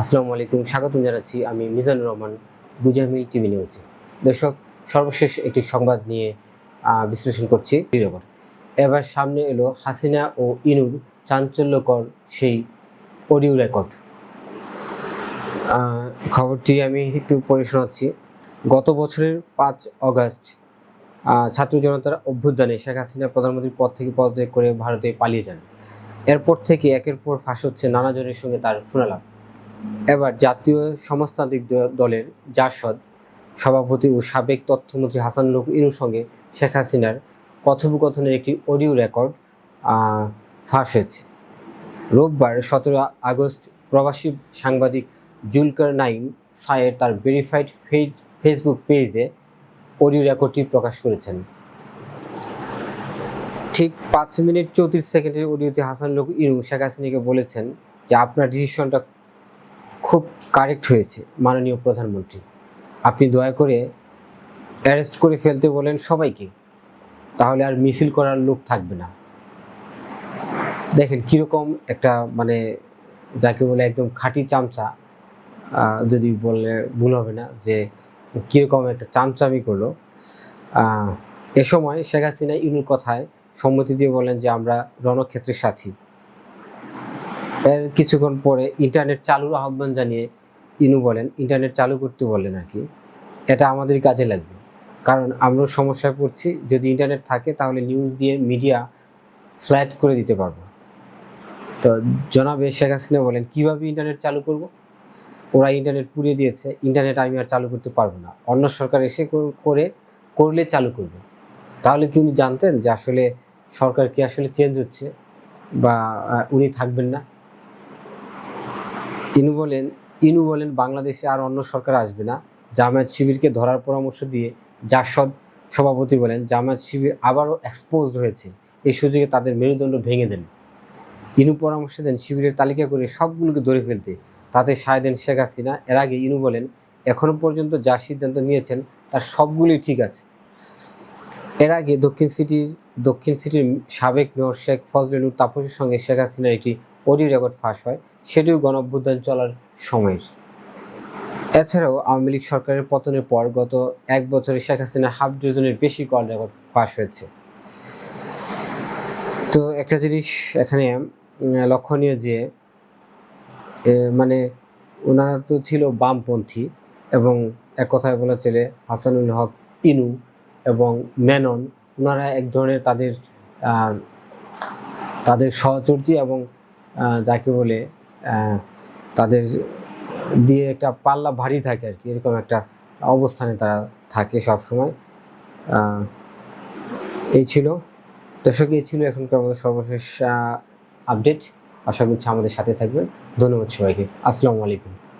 আসসালামু আলাইকুম, স্বাগতম জানাচ্ছি আমি মিজানুর রহমান গুজামিল টিভি নিউজে দর্শক, সর্বশেষ একটি সংবাদ নিয়ে বিশ্লেষণ করছি। রেকর্ড এবার সামনে এলো হাসিনা ও ইনুর চাঞ্চল্যকর সেই অডিও রেকর্ড। খবরটি আমি একটু পড়ে শোনাচ্ছি। গত বছরের পাঁচ অগাস্ট ছাত্র জনতার অভ্যুত্থানে শেখ হাসিনা প্রধানমন্ত্রীর পদ থেকে পদত্যাগ করে ভারতে পালিয়ে যান। এরপর থেকে একের পর ফাঁস হচ্ছে নানাজনের সঙ্গে তার ফোনালাপ। এবার জাতীয় সমাজতান্ত্রিক দলের জাসদ সভাপতি ও সাবেক তথ্যমন্ত্রী হাসান লোক ইনুর সঙ্গে শেখ হাসিনার কথোপকথনের একটি অডিও রেকর্ড ফাঁস হয়েছে। রোববার সতেরো আগস্ট প্রবাসী সাংবাদিক জুলকার নাইম সায়ের তার ভেরিফাইড ফেসবুক পেজে অডিও রেকর্ডটি প্রকাশ করেছেন। ঠিক পাঁচ মিনিট চৌত্রিশ সেকেন্ডের অডিওতে হাসান লোক ইনু শেখ হাসিনাকে বলেছেন যে, আপনার ডিসিশনটা খুব কারেক্ট হয়েছে, মাননীয় প্রধানমন্ত্রী। আপনি দয়া করে অ্যারেস্ট করে ফেলতে বলেন সবাইকে, তাহলে আর মিছিল করার লোক থাকবে না। দেখেন কীরকম একটা মানে যাকে বলে একদম খাঁটি চামচা যদি বললে ভুল হবে না, যে কীরকম একটা চামচামি করল। এ সময় শেখ হাসিনা ইনুর কথায় সম্মতি দিয়ে বলেন যে আমরা রণক্ষেত্রের সাথী। এর কিছুক্ষণ পরে ইন্টারনেট চালুর আহ্বান জানিয়ে ইনু বলেন ইন্টারনেট চালু করতে বলেন আর কি এটা আমাদের কাজে লাগবে। কারণ আমরা সমস্যায় পড়ছি, যদি ইন্টারনেট থাকে তাহলে নিউজ দিয়ে মিডিয়া ফ্ল্যাট করে দিতে পারব। তো জনাব শেখ হাসিনা বলেন, কীভাবে ইন্টারনেট চালু করব? ওরা ইন্টারনেট পুড়িয়ে দিয়েছে ইন্টারনেট আমি আর চালু করতে পারব না। অন্য সরকার এসে করে করলে চালু করবে। তাহলে কি উনি জানতেন যে আসলে সরকার কি আসলে চেঞ্জ হচ্ছে বা উনি থাকবেন না? ইনু বলেন ইনু বলেন, বাংলাদেশে আর অন্য সরকার আসবে না। জামায়াত শিবিরকে ধরার পরামর্শ দিয়ে জাসদ সভাপতি বলেন, জামায়াত শিবির আবারও এক্সপোজড হয়েছে। এই সুযোগে তাদের মেরুদণ্ড ভেঙে দেন। ইনু পরামর্শ দেন, শিবিরের তালিকা করে সবগুলোকে ধরে ফেলতে। তাতে সায় দেন শেখ হাসিনা। এর আগে ইনু বলেন এখনও পর্যন্ত যা সিদ্ধান্ত নিয়েছেন, তার সবগুলোই ঠিক আছে। এর আগে দক্ষিণ সিটির দক্ষিণ সিটির সাবেক মেয়র শেখ ফজলুর তাপসের সঙ্গে শেখ হাসিনার একটি অডিও রেকর্ড ফাঁস হয়, সেটিও গণঅভ্যুত্থান চলার সময়ের। এছাড়াও আওয়ামী লীগ সরকারের পতনের পর গত এক বছরে শেখ হাসিনার হাফ ডজনের বেশি কল রেকর্ড ফাঁস হয়েছে। তো একটা জিনিস এখানে লক্ষণীয় যে মানে ওনারা তো ছিল বামপন্থী এবং এক কথায় বলা চলে হাসানুল হক ইনু এবং মেনন ওনারা এক ধরনের তাদের তাদের সহচর্যী এবং যাকে বলে তাদের দিয়ে একটা পাল্লা ভারী থাকে আর কি, এরকম একটা অবস্থানে তারা থাকে সব সময় এই ছিল। দর্শক, এই ছিল এখনকার আমাদের সর্বশেষ আপডেট আশা করছি আমাদের সাথে থাকবেন। ধন্যবাদ সবাইকে। আসসালামু আলাইকুম।